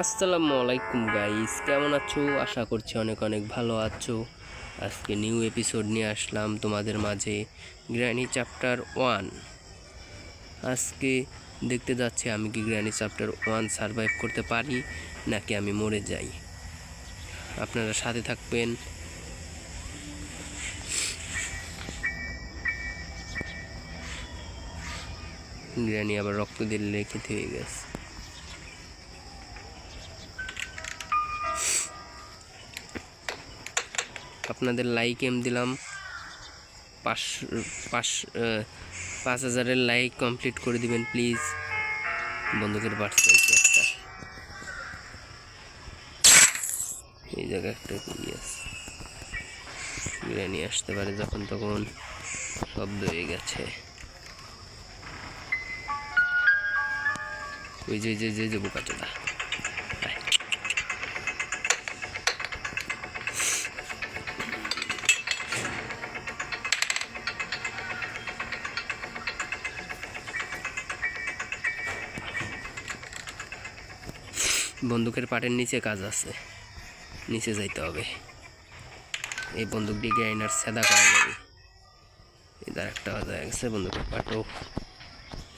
আসসালামু আলাইকুম গাইস কেমন আছো? আশা করছি অনেক অনেক ভালো আছো। আজকে নিউ এপিসোড নিয়ে আসলাম তোমাদের মাঝে গ্র্যানি চ্যাপ্টার ওয়ান আজকে দেখতে যাচ্ছি আমি কি গ্র্যানি চ্যাপ্টার ওয়ান সারভাইভ করতে পারি, নাকি আমি মরে যাই। আপনারা সাথে থাকবেন। গ্র্যানি আবার রক্ত দিলে রেখে হয়ে গেছে। আপনাদের লাইক এম দিলাম। পাঁচ পাঁচ পাঁচ হাজারের লাইক কমপ্লিট করে দিবেন প্লিজ বন্ধুকের বাড়ছে একটা এই জায়গায় একটা কি আছে? বিরিয়ানি আসতে পারে যখন তখন। শব্দ হয়ে গেছে। ওই যে যে যে যে বোকা চোদা বন্দুকের পাটের নিচে কাজ আছে। নিচে যাইতে হবে। এই বন্দুক দিয়ে গ্রাইনার সেদা করা যাবে। এটার একটা জায়গা আছে বন্দুকের পাটও।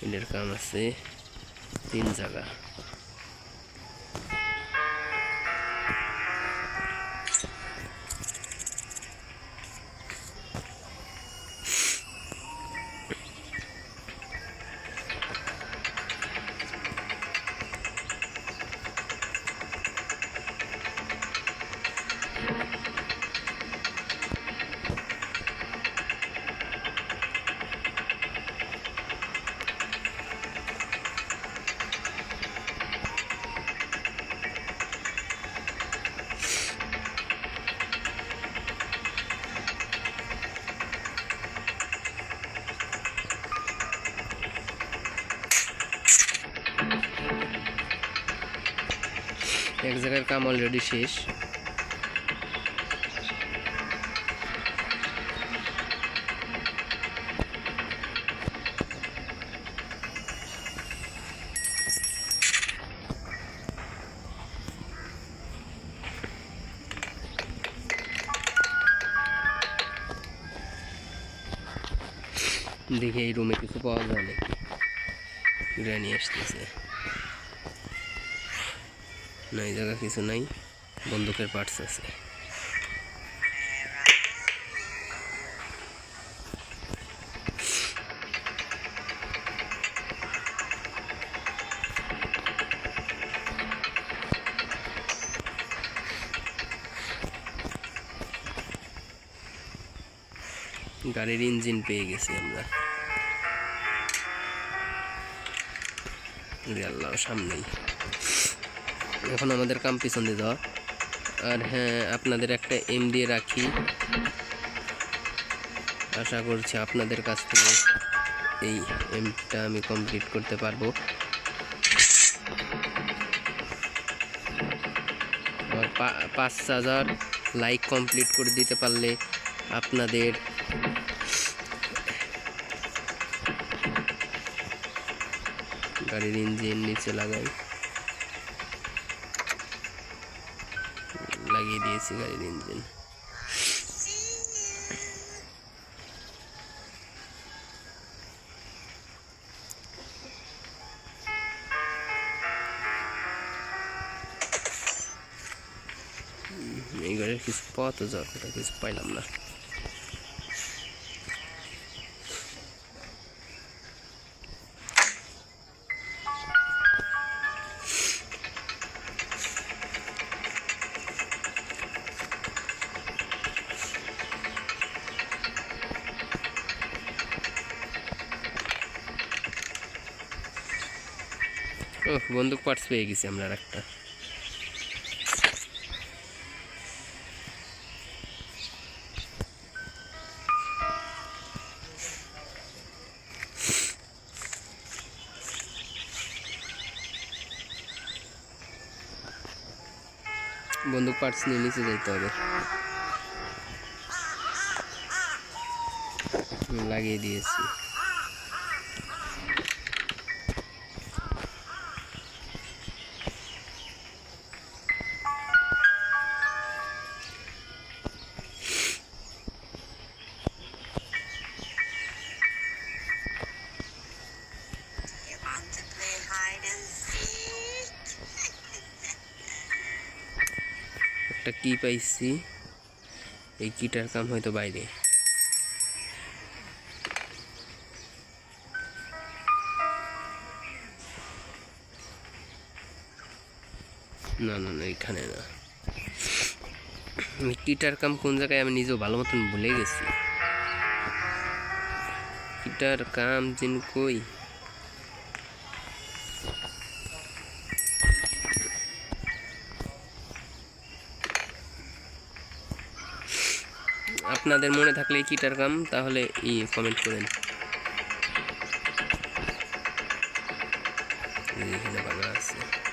এটার কাম আছে তিন জায়গা। এক জায়গার কাম অলরেডি শেষ। দেখি এই রুমে কিছু পাওয়া যায় নাকি? গ্রানি আসতেছে। না এই জায়গা কিছু নাই, বন্দুকের পার্টস আছে। গাড়ির ইঞ্জিন পেয়ে গেছি আমরা। আল্লাহ সামনেই। এখন আমাদের কাম পিছন দিয়ে দেওয়া আর হ্যাঁ আপনাদের একটা এম দিয়ে রাখি। আশা করছি আপনাদের কাছ থেকে এই এমটা আমি কমপ্লিট করতে পারব। আর পাঁচ হাজার লাইক কমপ্লিট করে দিতে পারলে আপনাদের গাড়ির ইঞ্জিন নিচে লাগাই। লাগিয়ে দিয়েছি গাড়ির ইঞ্জিন এই গাড়ির কিছু পাওয়া তো যাওয়ার কথা কিছু পাইলাম না বন্দুক পার্টস পেয়ে গেছি আমরা একটা। বন্দুক পার্টস নিয়ে নিচে যেতে হবে। লাগিয়ে দিয়েছি। একটা কি পাইছি। এই কিটার কাম হয়তো বাইরে। না না না, এখানে না। কিটার কাম কোন জায়গায় আমি নিজেও ভালো মতন ভুলে গেছি। কিটার কাম জিন কই? আপনাদের মনে থাকলে কিটার কাম তাহলে ই কমেন্ট করেন। আছে।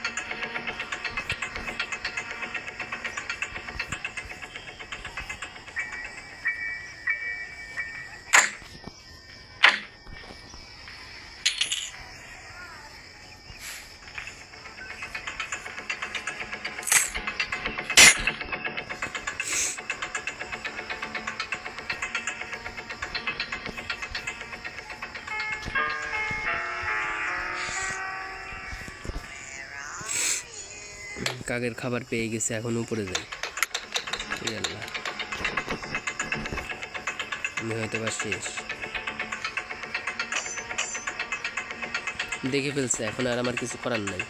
কাকের খাবার পেয়ে গেছে, এখন উপরে যাই। আল্লাহ। আমি হয়তো বা শেষ। দেখে ফেলছে, এখন আর আমার কিছু করার নাই।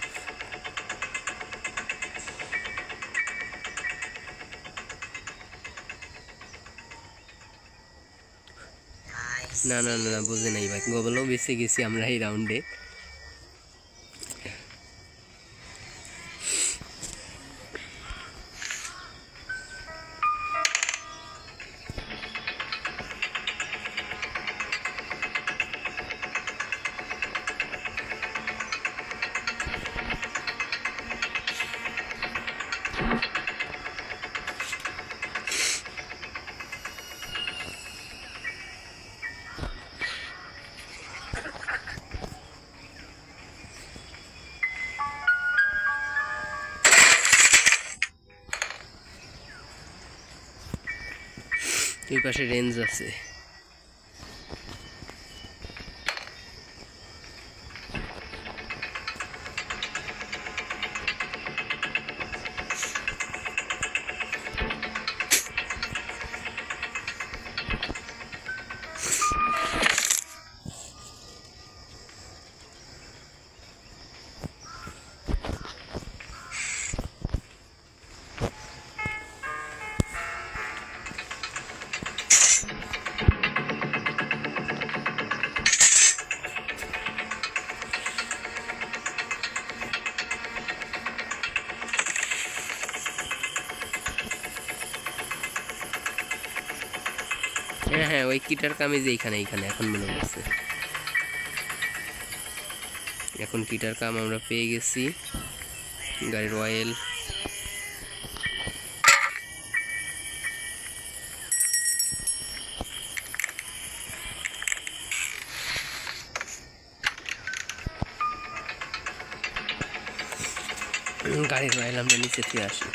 না না না, বুঝে নাই ভাই। গোবলও বেঁচে গেছি আমরা এই রাউন্ডে এই পাশে রেঞ্জ আছে। হ্যাঁ হ্যাঁ ওই কিটার কামে যে এইখানে এইখানে, এখন মনে হচ্ছে এখন কিটার কাম আমরা পেয়ে গেছি। গাড়ির অয়েল গাড়ির অয়েল আমরা নিচে ফিরে আসি।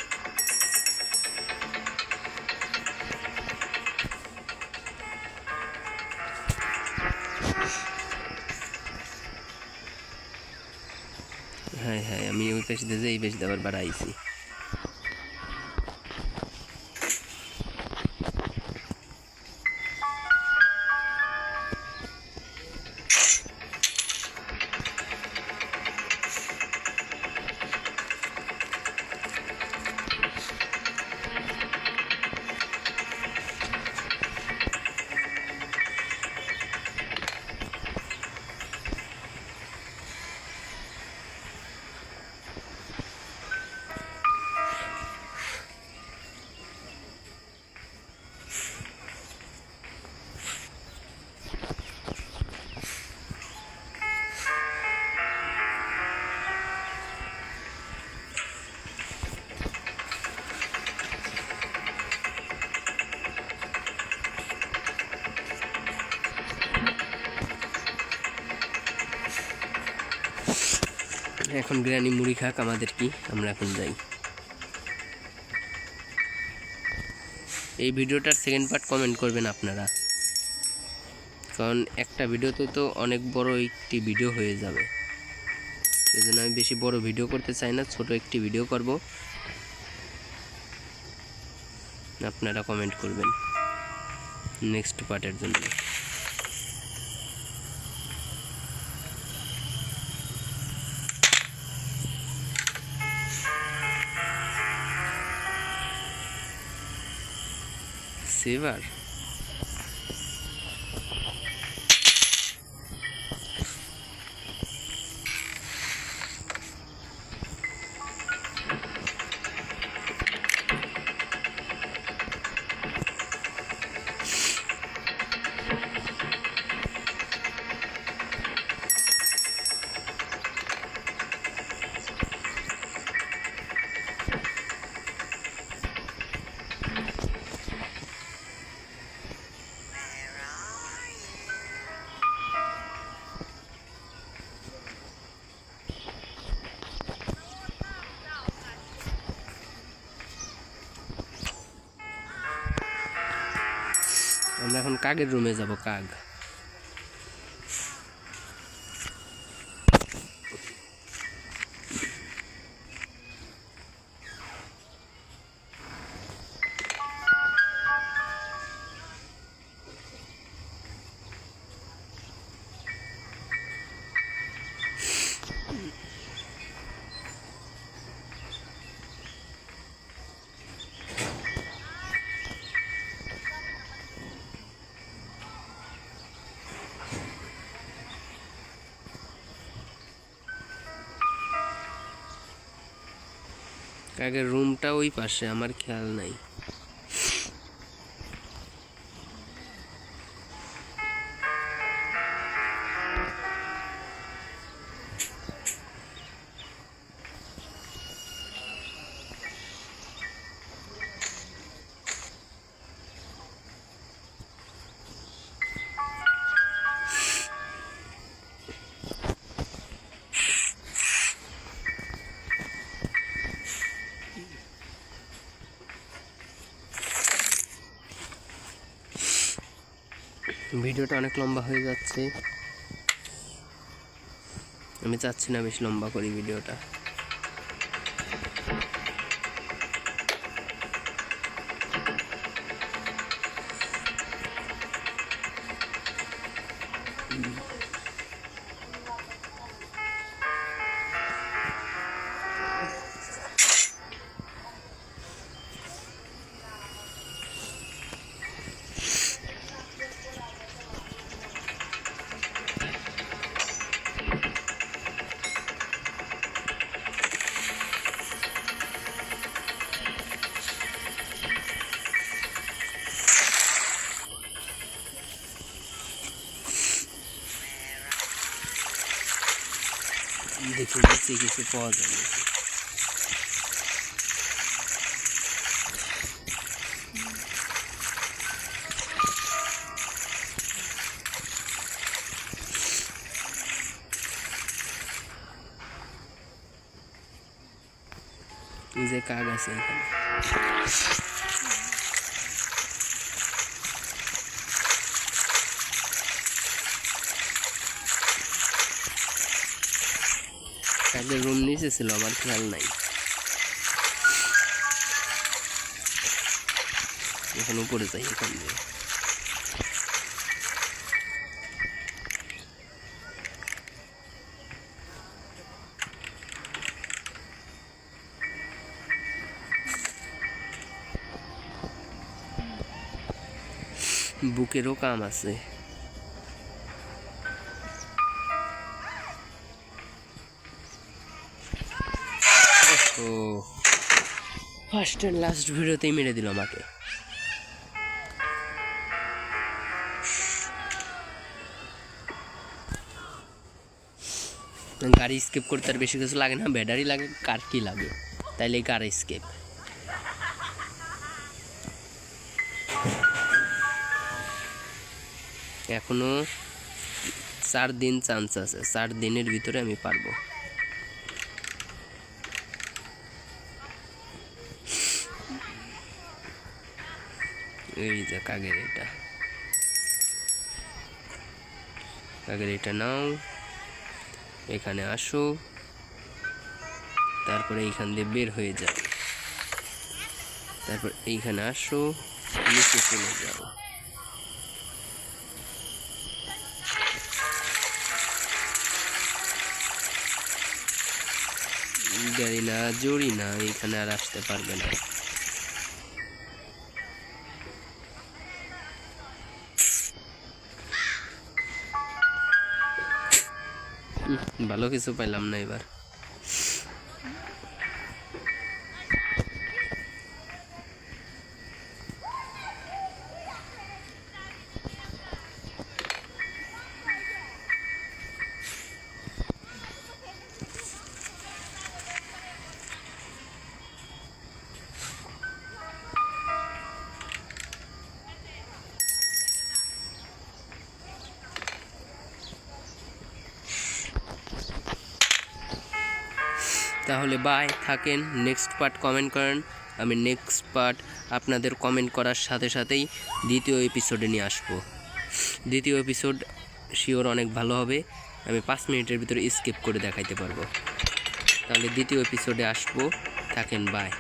হ্যাঁ হ্যাঁ আমি ওই পেশ দিয়ে এই পেশ দিয়ে আবার বাড়াইছি এখন বিরিয়ানি মুড়ি খাক, আমাদের কি? আমরা এখন যাই। এই ভিডিওটার সেকেন্ড পার্ট কমেন্ট করবেন আপনারা। কারণ একটা ভিডিওতে তো অনেক বড় একটি ভিডিও হয়ে যাবে। সেজন্য আমি বেশি বড় ভিডিও করতে চাই না, ছোট একটি ভিডিও করব। আপনারা কমেন্ট করবেন। নেক্সট পার্টের জন্য। velho. কাকের রুমে যাব কাক কাকের রুমটা ওই পাশে আমার খেয়াল নাই। ভিডিওটা অনেক লম্বা হয়ে যাচ্ছে। আমি চাচ্ছি না বেশি লম্বা করি ভিডিওটা। দেখি নিচে কিছু পাওয়া যাবে নাকি। এই যে কাক আছে এখানে কাকের রুম নিচে ছিল আমার খেয়াল নাই। এখন উপরে যাই, এখান দিয়ে। বুকেরও কাম আছে। ও ফার্স্ট অ্যান্ড লাস্ট ভিডিওতেই মেরে দিল আমাকে। গাড়ি স্কেপ করতে আর বেশি কিছু লাগে না ব্যাটারি লাগে কার কি লাগে? তাইলে কার স্কেপ এখনও চার দিন চান্স আছে, চার দিনের ভিতরে আমি পারব। এই যে কাকের এটা। কাকের এটা নাও। এখানে আসো। তারপরে এইখান দিয়ে বের হয়ে যাও। তারপর এইখানে আসো। নিচে চলে যাও। জানি না জড়ি না, এখানে আর আসতে পারবে না। ভালো কিছু পাইলাম না এবার। তাহলে বাই থাকেন নেক্সট পার্ট কমেন্ট করেন। আমি নেক্সট পার্ট আপনাদের কমেন্ট করার সাথে সাথেই দ্বিতীয় এপিসোডে নিয়ে আসব। দ্বিতীয় এপিসোড শিওর অনেক ভালো হবে। আমি পাঁচ মিনিটের ভিতরে স্কিপ করে দেখাইতে পারব। তাহলে দ্বিতীয় এপিসোডে আসব। থাকেন বাই